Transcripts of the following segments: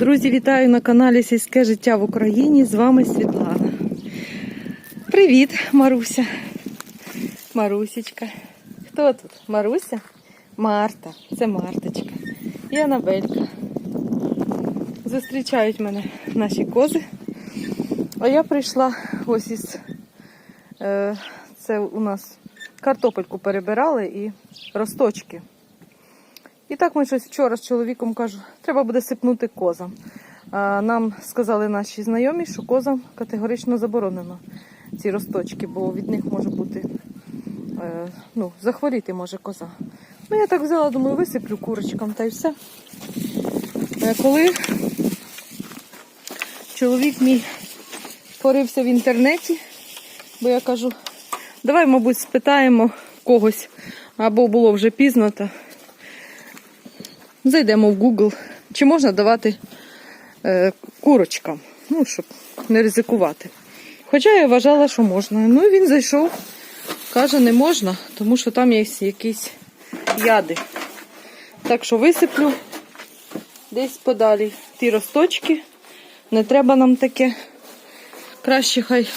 Друзі, вітаю на каналі Сільське життя в Україні. З вами Світлана. Привіт, Маруся. Марусечка. Хто тут? Маруся? Марта. Це Марточка. І Анабелька. Зустрічають мене наші кози. А я прийшла ось із. Е, це у нас картопельку перебирали і росточки. І так ми щось вчора з чоловіком кажу, треба буде сипнути козам. Нам сказали наші знайомі, що козам категорично заборонено ці росточки, бо від них може бути е, ну, захворіти може коза. Ну я так взяла, думаю, висиплю курочкам та й все. Е, коли чоловік мій порився в інтернеті, бо я кажу, давай, мабуть, спитаємо когось, або було вже пізно. Та Зайдемо в Google, чи можна давати е, курочкам, ну, щоб не ризикувати. Хоча я вважала, що можна. Ну і він зайшов, каже, не можна, тому що там є якісь яди. Так що висиплю десь подалі ті росточки. Не треба нам таке. Краще хай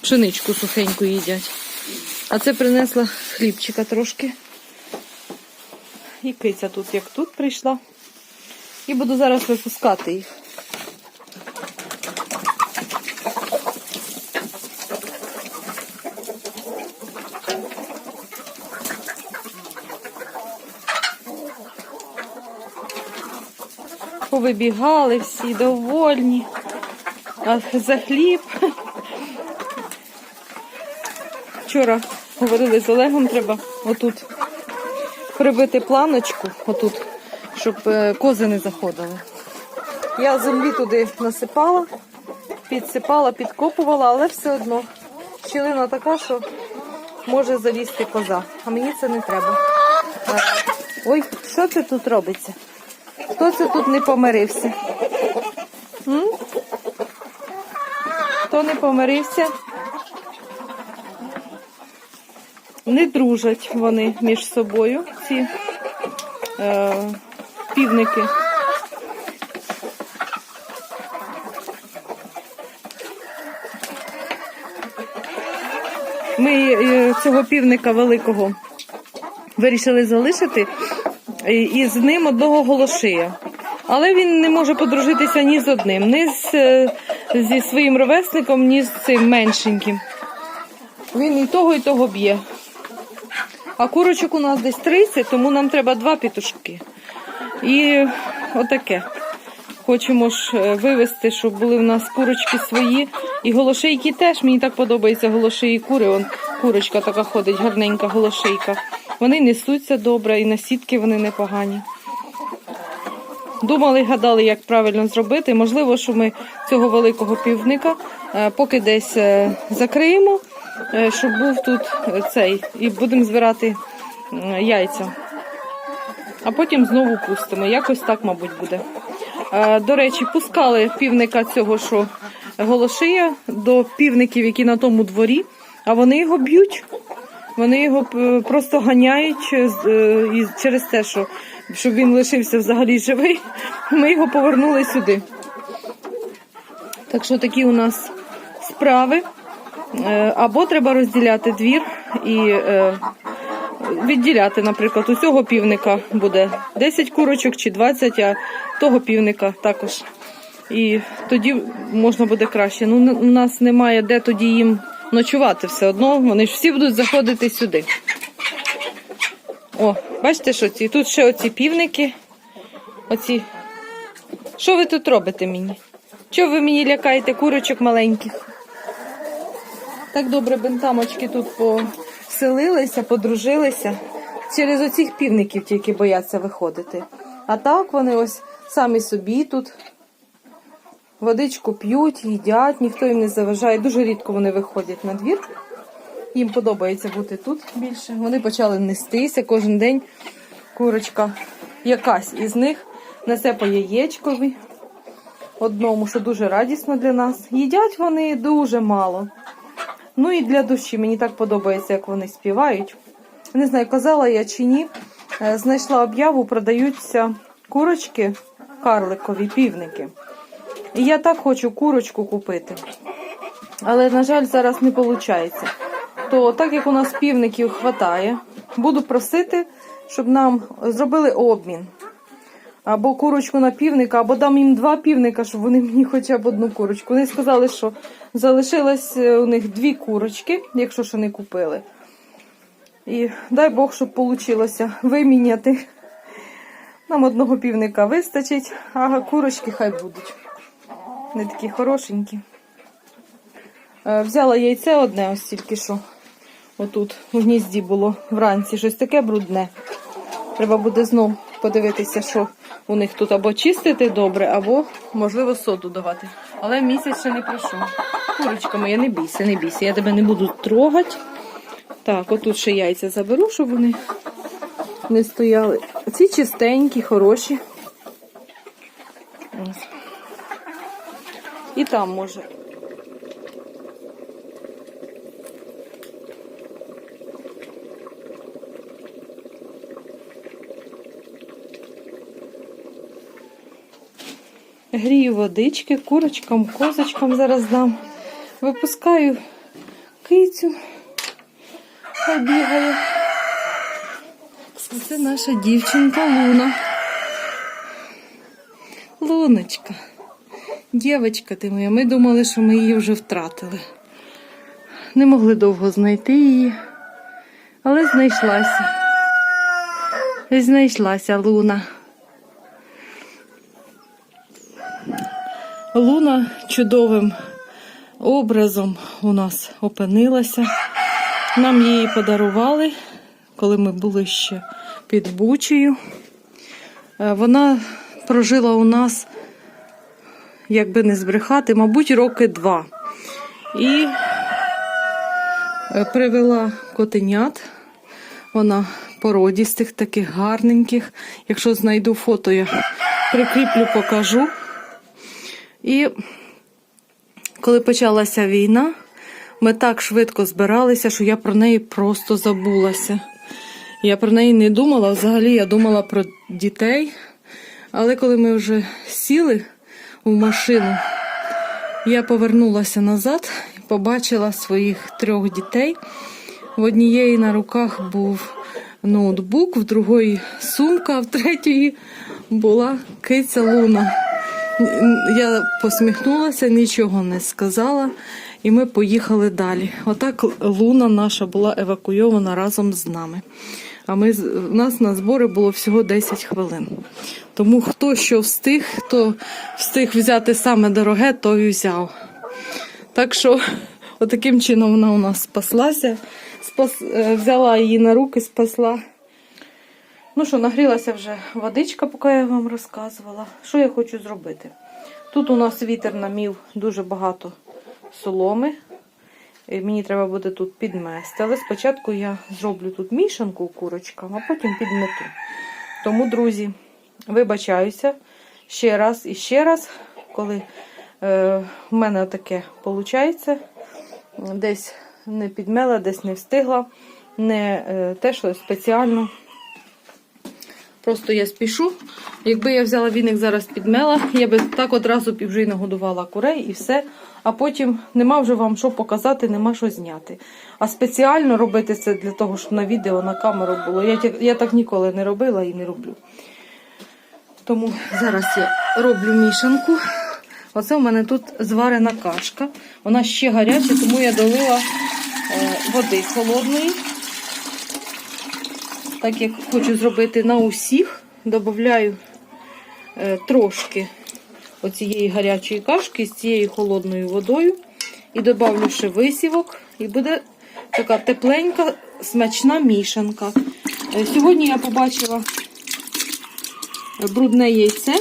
пшеничку сухеньку їдять. А це принесла хлібчика трошки. І тут, як тут прийшла. І буду зараз випускати їх. Повибігали всі довольні. А за хліб. Вчора говорили з Олегом, треба отут прибити планочку, отут, щоб е, кози не заходили. Я землі туди насипала, підсипала, підкопувала, але все одно щілина така, що може залізти коза. А мені це не треба. Ой, що це тут робиться? Хто це тут не помирився? М? Хто не помирився? Не дружать вони між собою, ці е, півники. Ми е, цього півника великого вирішили залишити і і з ним одного голошия. Але він не може подружитися ні з одним, ні з, е, зі своїм ровесником, ні з цим меншеньким. Він і того, і того б'є. А курочок у нас десь 30, тому нам треба два пітушки. І отаке. Хочемо ж е, вивезти, щоб були в нас курочки свої. І голошейки теж. Мені так подобаються голошиї кури. Вон курочка така ходить, гарненька голошейка. Вони несуться добре і на сітки вони непогані. Думали, гадали, як правильно зробити. Можливо, що ми цього великого півника е, поки десь е, закриємо, щоб був тут е, цей, і будемо збирати яйця. А потім знову пустимо. Якось так, мабуть, буде. Е, До речі, пускали півника цього, що голошия, до півників, які на тому дворі, а вони його б'ють. Вони його е, просто ганяють е, е, через те, що щоб він лишився взагалі живий, ми його повернули сюди. Так що такі у нас справи. Е, Або треба розділяти двір і е, відділяти, наприклад, у цього півника буде 10 курочок чи 20, а того півника також. І тоді можна буде краще. Ну, у нас немає де тоді їм ночувати все одно. Вони ж всі будуть заходити сюди. О, бачите, що ці? Тут ще оці півники. Оці. Що ви тут робите мені? Чого ви мені лякаєте курочок маленьких? Так добре бентамочки тут поселилися, подружилися. Через оцих півників тільки бояться виходити. А так вони ось самі собі тут водичку п'ють, їдять, ніхто їм не заважає. Дуже рідко вони виходять на двір. Їм подобається бути тут більше. Вони почали нестися кожен день. Курочка якась із них несе по яєчкові одному, що дуже радісно для нас. Їдять вони дуже мало. Ну і для душі мені так подобається, як вони співають. Не знаю, казала я чи ні. Е, Знайшла об'яву, продаються курочки карликові півники. І я так хочу курочку купити. Але, на жаль, зараз не виходить. То так як у нас півників хватає, буду просити, щоб нам зробили обмін. Або курочку на півника, або дам їм два півника, щоб вони мені хоча б одну курочку. Вони сказали, що залишилось е, у них дві курочки, якщо ще не купили. І дай Бог, щоб вийшло виміняти. Нам одного півника вистачить, а курочки хай будуть. Не такі хорошенькі. Е, Взяла яйце одне, ось тільки що. Отут у гнізді було вранці щось таке брудне. Треба буде знов подивитися, що у них тут або чистити добре, або, можливо, соду давати. Але місяць ще не пройшов. Курочка моя, не бійся, не бійся. Я тебе не буду трогати. Так, отут ще яйця заберу, щоб вони не стояли. Ці чистенькі, хороші. Ось. І там може. Грію водички, курочкам, козочкам зараз дам. Випускаю кицю. Хай бігає. Це наша дівчинка Луна. Луночка. Дівочка ти моя, ми думали, що ми її вже втратили. Не могли довго знайти її, але знайшлася. Знайшлася Луна. Луна чудовим образом у нас опинилася. Нам її подарували, коли ми були ще під Бучею. Е, Вона прожила у нас, як би не збрехати, мабуть, роки два. І е, привела котенят. Вона породістих, таких гарненьких. Якщо знайду фото, я прикріплю, покажу. І коли почалася війна, ми так швидко збиралися, що я про неї просто забулася. Я про неї не думала, взагалі я думала про дітей. Але коли ми вже сіли в машину, я повернулася назад і побачила своїх трьох дітей. В однієї на руках був ноутбук, в другої сумка, а в третьої була киця Луна. Я посміхнулася, нічого не сказала, і ми поїхали далі. Отак Луна наша була евакуйована разом з нами. А ми у нас на збори було всього 10 хвилин. Тому хто що встиг, хто встиг взяти саме дороге, той взяв. Так що, отаким чином вона у нас спаслася. Спас, е, взяла її на руки, спасла. Ну що, нагрілася вже водичка, поки я вам розказувала. Що я хочу зробити? Тут у нас вітер намів дуже багато соломи. Мені треба буде тут підмести. Але спочатку я зроблю тут мішанку курочкам, а потім підмету. Тому, друзі, вибачаюся ще раз і ще раз, коли е, в мене таке виходить. Десь не підмела, десь не встигла. Не е, те, що спеціально. Просто я спішу. Якби я взяла віник зараз підмела, я би так одразу б вже й нагодувала курей і все. А потім нема вже вам що показати, нема що зняти. А спеціально робити це для того, щоб на відео, на камеру було. Я, я так ніколи не робила і не роблю. Тому зараз я роблю мішанку. Оце в мене тут зварена кашка. Вона ще гаряча, тому я долила е, води холодної так як хочу зробити на усіх, додаю е, трошки оцієї гарячої кашки з цією холодною водою. І додавлю ще висівок. І буде така тепленька, смачна мішанка. Е, Сьогодні я побачила брудне яйце,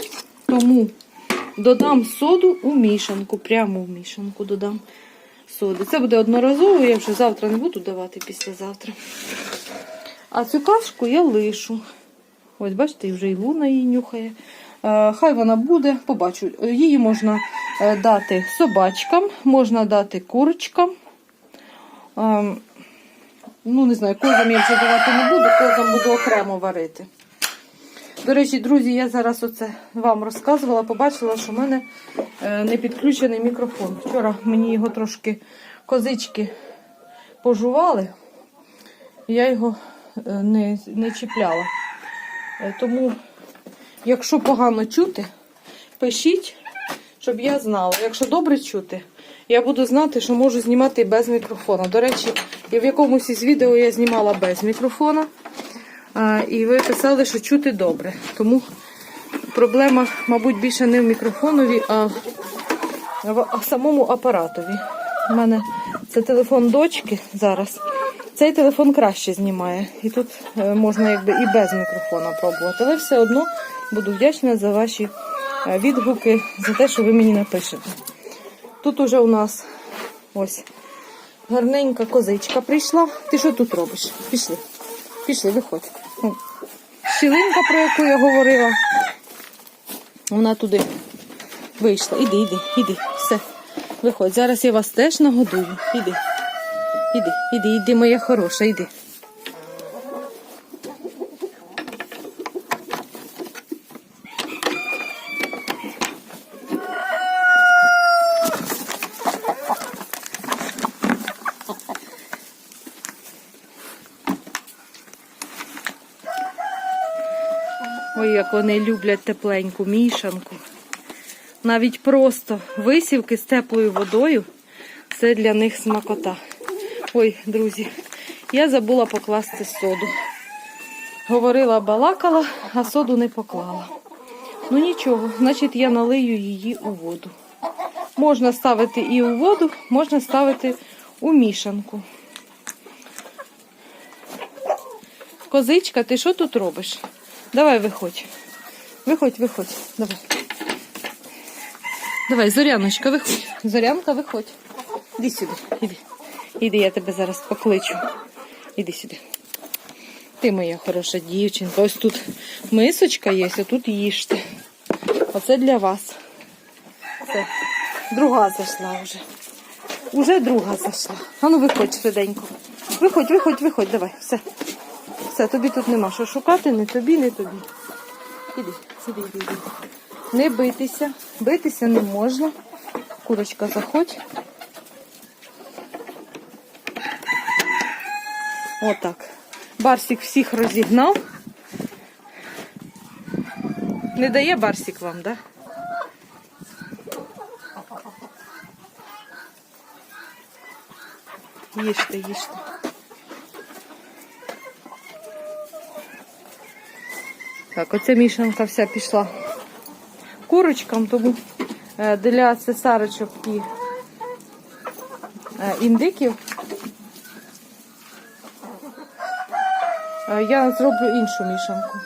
тому додам соду у мішанку. Прямо в мішанку додам соди. Це буде одноразово, я вже завтра не буду давати післязавтра. А цю кашку я лишу. Ось, бачите, вже і луна її нюхає. Е, Хай вона буде, побачу. Її можна е, дати собачкам, можна дати курочкам. Е, Ну, не знаю, козам я вже давати не буду, козам буду окремо варити. До речі, друзі, я зараз оце вам розказувала, побачила, що в мене не підключений мікрофон. Вчора мені його трошки козички пожували, я його не, не чіпляла. Е, Тому, якщо погано чути, пишіть, щоб я знала. Якщо добре чути, я буду знати, що можу знімати без мікрофона. До речі, і в якомусь із відео я знімала без мікрофона. І ви писали, що чути добре. Тому проблема, мабуть, більше не в мікрофонові, а в самому апаратові. У мене це телефон дочки зараз. Цей телефон краще знімає. І тут е, можна якби і без мікрофона пробувати. Але все одно буду вдячна за ваші е, відгуки, за те, що ви мені напишете. Тут уже у нас ось гарненька козичка прийшла. Ти що тут робиш? Пішли. Пішли, виходь. Щілинка, про яку я говорила. Вона туди вийшла. Іди, іди, іди. Все. Виходь. Зараз я вас теж нагодую. Іди. Іди, іди, іди, моя хороша, іди. Ой, як вони люблять тепленьку мішанку. Навіть просто висівки з теплою водою це для них смакота. Ой, друзі, я забула покласти соду. Говорила, балакала, а соду не поклала. Ну нічого, значить я налию її у воду. Можна ставити і у воду, можна ставити у мішанку. Козичка, ти що тут робиш? Давай виходь. Виходь, виходь. Давай. Давай, Зоряночка, виходь. Зорянка, виходь. Іди сюди, іди. Іди, я тебе зараз покличу. Іди сюди. Ти моя хороша дівчинка. Ось тут мисочка є, а тут їжте. Оце для вас. Це друга зайшла вже. Уже друга зайшла. А ну виходь швиденько. Виходь, виходь, виходь, давай, все. Все, тобі тут нема що шукати, не тобі, не тобі. Іди, іди, іди. Не битися. Битися не можна. Курочка, заходь. Отак. Барсик всіх розігнав. Не дає Барсик вам? Да? Їжте, їжте. Так, оця мішанка вся пішла курочкам, тому е, для цесарочок і е, індиків я зроблю іншу мішанку.